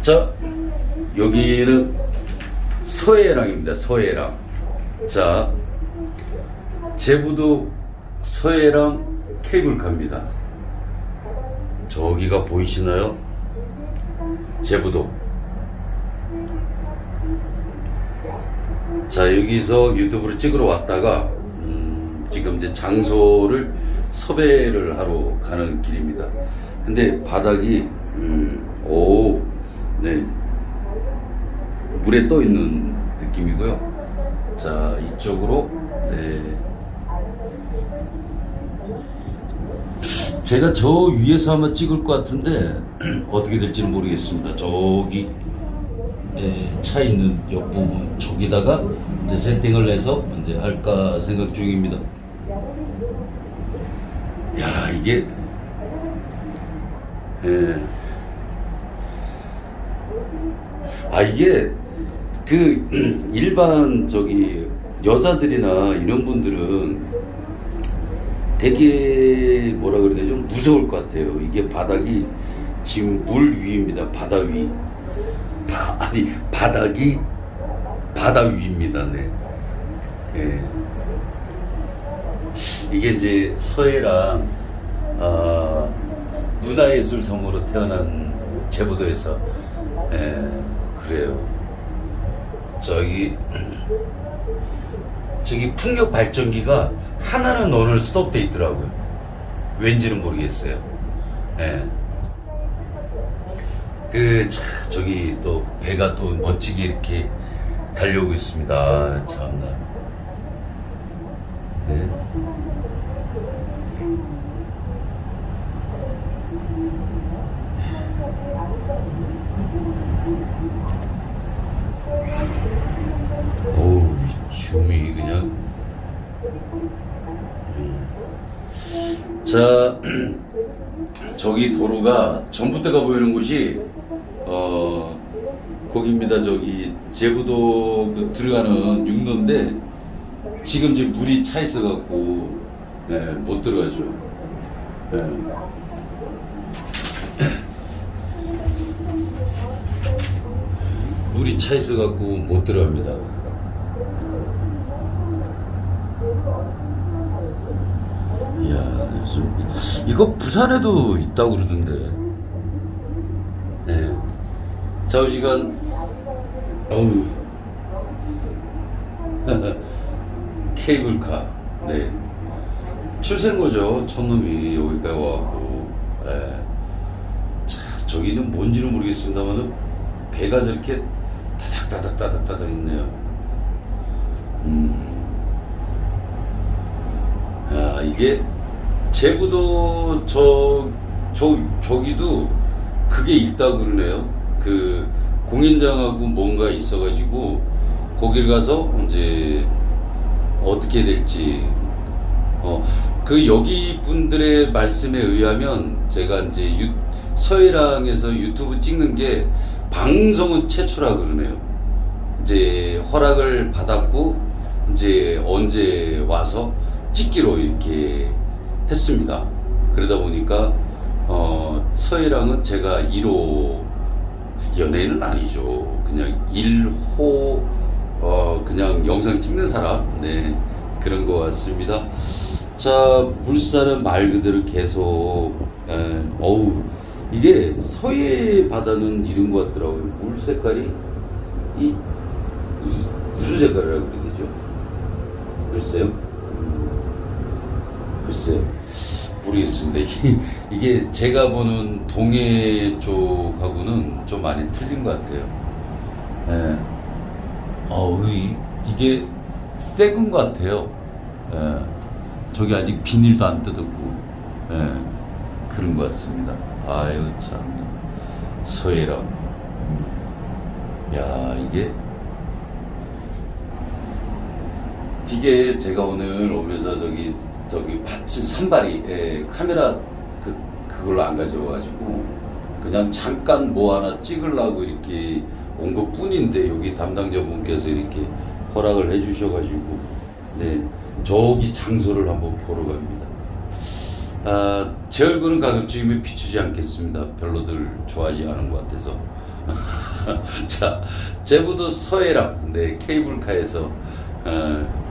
자, 여기는 서해랑입니다. 서해랑. 자, 제부도 서해랑 케이블카입니다. 저기가 보이시나요? 제부도. 자, 여기서 유튜브를 찍으러 왔다가, 음, 지금 이제 장소를 섭외를 하러 가는 길입니다. 근데 바닥이, 음, 오, 네. 물에 떠 있는 느낌이고요. 자, 이쪽으로, 네. 제가 저 위에서 한번 찍을 것 같은데, 어떻게 될지는 모르겠습니다. 저기, 예, 차 있는 옆부분 저기다가 이제 세팅을 해서 이제 할까 생각 중입니다. 야 이게 예. 아 이게 그 일반 저기 여자들이나 이런 분들은 되게 뭐라 그래야 되죠 무서울 것 같아요. 이게 바닥이 지금 물 위입니다. 바다 위. 바, 아니 바닥이 바다 위입니다. 네. 예. 이게 이제 서해랑 아, 문화예술 성으로 태어난 제부도에서 예, 그래요. 저기 저기 풍력 발전기가 하나는 오늘 스톱돼 있더라고요. 왠지는 모르겠어요. 예. 그 차, 저기 또 배가 또 멋지게 이렇게 달려오고 있습니다. 참나. 네. 어우, 이 줌이 그냥. 음. 자, 저기 도로가 전봇대가 보이는 곳이 어 거기입니다. 저기 제부도 그 들어가는 육로인데 지금 이제 물이 차 있어 갖고 네, 못 들어가죠. 네. 물이 차 있어 갖고 못 들어갑니다. 이야, 이거 부산에도 있다고 그러던데. 네. 좌우시간, 어우. 케이블카, 네. 출생거죠. 촌놈이 여기까지 와갖고. 네. 차, 저기는 뭔지는 모르겠습니다만은 배가 저렇게 다닥다닥다닥다닥 있네요. 음. 야, 이게 제부도 저, 저, 저기도 그게 있다고 그러네요. 그 공연장하고 뭔가 있어가지고 거길 가서 이제 어떻게 될지 어, 그 여기 분들의 말씀에 의하면 제가 이제 유, 서해랑에서 유튜브 찍는 게 방송은 최초라 그러네요. 이제 허락을 받았고 이제 언제 와서 찍기로 이렇게 했습니다. 그러다 보니까 어, 서해랑은 제가 1호 연예인은 아니죠. 그냥 1호 어, 그냥 영상 찍는 사람 네 그런 것 같습니다. 자 물살은 말 그대로 계속 에, 어우 이게 서해 바다는 이런 것 같더라고요. 물 색깔이 이, 색깔이라고 그래야 되죠? 글쎄요. 글쎄요. 모르겠습니다. 이게, 이게 제가 보는 동해 쪽하고는 좀 많이 틀린 것 같아요. 예. 어우, 이, 이게 새근 것 같아요. 예. 저기 아직 비닐도 안 뜯었고, 예. 그런 것 같습니다. 아유, 참. 서해랑. 야, 이게 이게 제가 오늘 오면서 저기 저기 받친 산발이 예, 카메라 그 그걸로 안 가져와가지고 그냥 잠깐 뭐 하나 찍으려고 이렇게 온 것 뿐인데 여기 담당자분께서 이렇게 허락을 해주셔가지고 네 저기 장소를 한번 보러 갑니다. 아, 제 얼굴은 가급적이면 비추지 않겠습니다. 별로들 좋아하지 않은 것 같아서. 자, 제부도 서해랑 네 케이블카에서 어,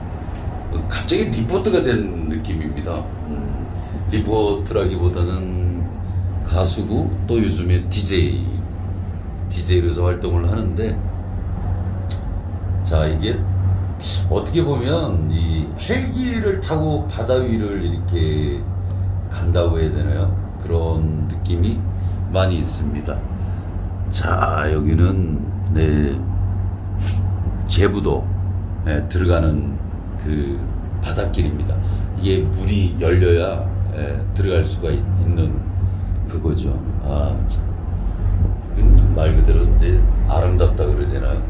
갑자기 리포트가 된 느낌입니다. 음, 리포트라기보다는 가수고 또 요즘에 DJ DJ로서 활동을 하는데 자 이게 어떻게 보면 이 헬기를 타고 바다 위를 이렇게 간다고 해야 되나요? 그런 느낌이 많이 있습니다. 자 여기는 네 제부도 예, 들어가는 그 바닷길입니다. 이게 문이 열려야 예, 들어갈 수가 있, 는 그거죠. 아, 참. 그말 그대로 이제 아름답다 그래야 되나요?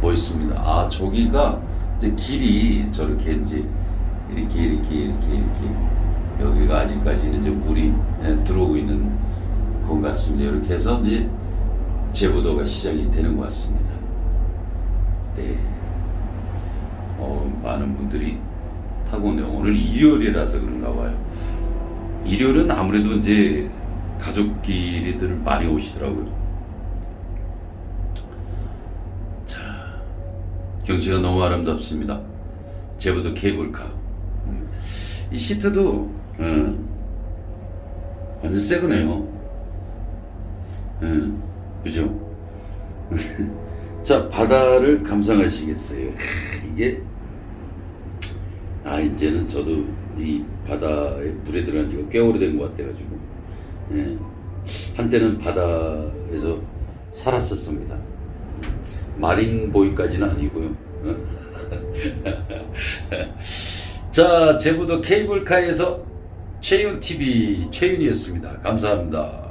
멋있습니다. 아, 저기가 이제 길이 저렇게 이제 이렇게 이렇게 이렇게 이렇게 여기가 아직까지는 이제 물이 예, 들어오고 있는 것 같습니다. 이렇게 해서 이제 제부도가 시작이 되는 것 같습니다. 네. 어, 많은 분들이 타고 오네요. 오늘 일요일이라서 그런가 봐요. 일요일은 아무래도 이제 가족끼리들 많이 오시더라고요. 자, 경치가 너무 아름답습니다. 제부도 케이블카. 음. 이 시트도 음, 완전 새 거네요. 음, 그죠? 자, 바다를 감상하시겠어요? 이게 아 이제는 저도 이 바다에 물에 들어간 지가 꽤 오래된 것 같아가지고 예. 한때는 바다에서 살았었습니다. 마린 보이까지는 아니고요. 자 제부도 케이블카에서 최윤 TV 최윤이었습니다. 감사합니다.